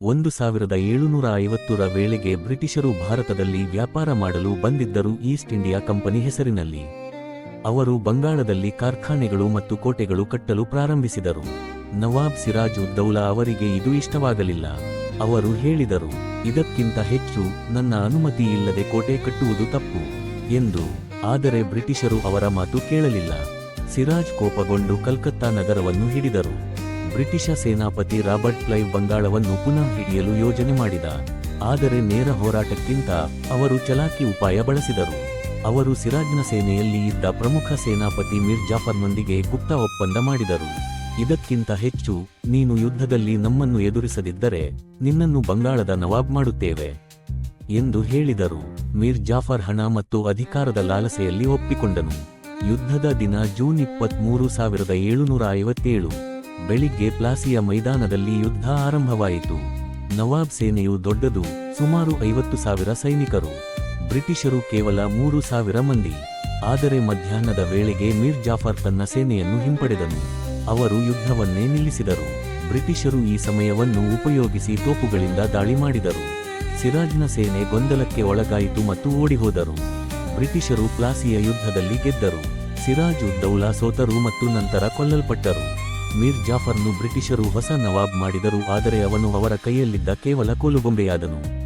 ಒಂದು ಸಾವಿರದ ಏಳುನೂರ ಐವತ್ತರ ವೇಳೆಗೆ ಬ್ರಿಟಿಷರು ಭಾರತದಲ್ಲಿ ವ್ಯಾಪಾರ ಮಾಡಲು ಬಂದಿದ್ದರು ಈಸ್ಟ್ ಇಂಡಿಯಾ ಕಂಪನಿ ಹೆಸರಿನಲ್ಲಿ. ಅವರು ಬಂಗಾಳದಲ್ಲಿ ಕಾರ್ಖಾನೆಗಳು ಮತ್ತು ಕೋಟೆಗಳು ಕಟ್ಟಲು ಪ್ರಾರಂಭಿಸಿದರು. ನವಾಬ್ ಸಿರಾಜ್ ಉದ್ದೌಲಾ ಅವರಿಗೆ ಇದು ಇಷ್ಟವಾಗಲಿಲ್ಲ. ಅವರು ಹೇಳಿದರು, ಇದಕ್ಕಿಂತ ಹೆಚ್ಚು ನನ್ನ ಅನುಮತಿ ಇಲ್ಲದೆ ಕೋಟೆ ಕಟ್ಟುವುದು ತಪ್ಪು ಎಂದು. ಆದರೆ ಬ್ರಿಟಿಷರು ಅವರ ಮಾತು ಕೇಳಲಿಲ್ಲ. ಸಿರಾಜ್ ಕೋಪಗೊಂಡು ಕಲ್ಕತ್ತಾ ನಗರವನ್ನು ಹಿಡಿದರು. ಬ್ರಿಟಿಷ ಸೇನಾಪತಿ ರಾಬರ್ಟ್ ಕ್ಲೈವ್ ಬಂಗಾಳವನ್ನು ಪುನಃ ಹಿಡಿಯಲು ಯೋಜನೆ ಮಾಡಿದ. ಆದರೆ ನೇರ ಹೋರಾಟಕ್ಕಿಂತ ಅವರು ಚಲಾಕಿ ಉಪಾಯ ಬಳಸಿದರು. ಅವರು ಸಿರಾಜ್ನ ಸೇನೆಯಲ್ಲಿ ಇದ್ದ ಪ್ರಮುಖ ಸೇನಾಪತಿ ಮಿರ್ ಜಾಫರ್ನೊಂದಿಗೆ ಗುಪ್ತ ಒಪ್ಪಂದ ಮಾಡಿದರು. ಇದಕ್ಕಿಂತ ಹೆಚ್ಚು, ನೀನು ಯುದ್ಧದಲ್ಲಿ ನಮ್ಮನ್ನು ಎದುರಿಸದಿದ್ದರೆ ನಿನ್ನನ್ನು ಬಂಗಾಳದ ನವಾಬ್ ಮಾಡುತ್ತೇವೆ, ಎಂದು ಹೇಳಿದರು. ಮಿರ್ ಜಾಫರ್ ಹಣ ಮತ್ತು ಅಧಿಕಾರದ ಲಾಲಸೆಯಲ್ಲಿ ಒಪ್ಪಿಕೊಂಡನು. ಯುದ್ಧದ ದಿನ ಜೂನ್ ಇಪ್ಪತ್ಮೂರು ಸಾವಿರದ ಏಳುನೂರ ಐವತ್ತೇಳು. ಬೆಳಿಗ್ಗೆ ಪ್ಲಾಸಿಯ ಮೈದಾನದಲ್ಲಿ ಯುದ್ಧ ಆರಂಭವಾಯಿತು. ನವಾಬ್ ಸೇನೆಯು ದೊಡ್ಡದು, ಸುಮಾರು ಐವತ್ತು ಸಾವಿರ ಸೈನಿಕರು. ಬ್ರಿಟಿಷರು ಕೇವಲ ಮೂರು ಸಾವಿರ ಮಂದಿ. ಆದರೆ ಮಧ್ಯಾಹ್ನದ ವೇಳೆಗೆ ಮೀರ್ ಜಾಫರ್ ತನ್ನ ಸೇನೆಯನ್ನು ಹಿಂಪಡೆದನು. ಅವರು ಯುದ್ಧವನ್ನೇ ನಿಲ್ಲಿಸಿದರು. ಬ್ರಿಟಿಷರು ಈ ಸಮಯವನ್ನು ಉಪಯೋಗಿಸಿ ತೋಪುಗಳಿಂದ ದಾಳಿ ಮಾಡಿದರು. ಸಿರಾಜ್ನ ಸೇನೆ ಗೊಂದಲಕ್ಕೆ ಒಳಗಾಯಿತು ಮತ್ತು ಓಡಿಹೋದರು. ಬ್ರಿಟಿಷರು ಪ್ಲಾಸಿಯ ಯುದ್ಧದಲ್ಲಿ ಗೆದ್ದರು. ಸಿರಾಜ್ ಉದ್ದೌಲಾ ಸೋತರು ಮತ್ತು ನಂತರ ಕೊಲ್ಲಲ್ಪಟ್ಟರು. ಮೀರ್ ಜಾಫರ್ನು ಬ್ರಿಟಿಷರು ಹೊಸ ನವಾಬ್ ಮಾಡಿದರು ಆದರೆ ಅವನು ಅವರ ಕೈಯಲ್ಲಿದ್ದ ಕೇವಲ ಕೋಲುಗೊಂಬೆಯಾದನು.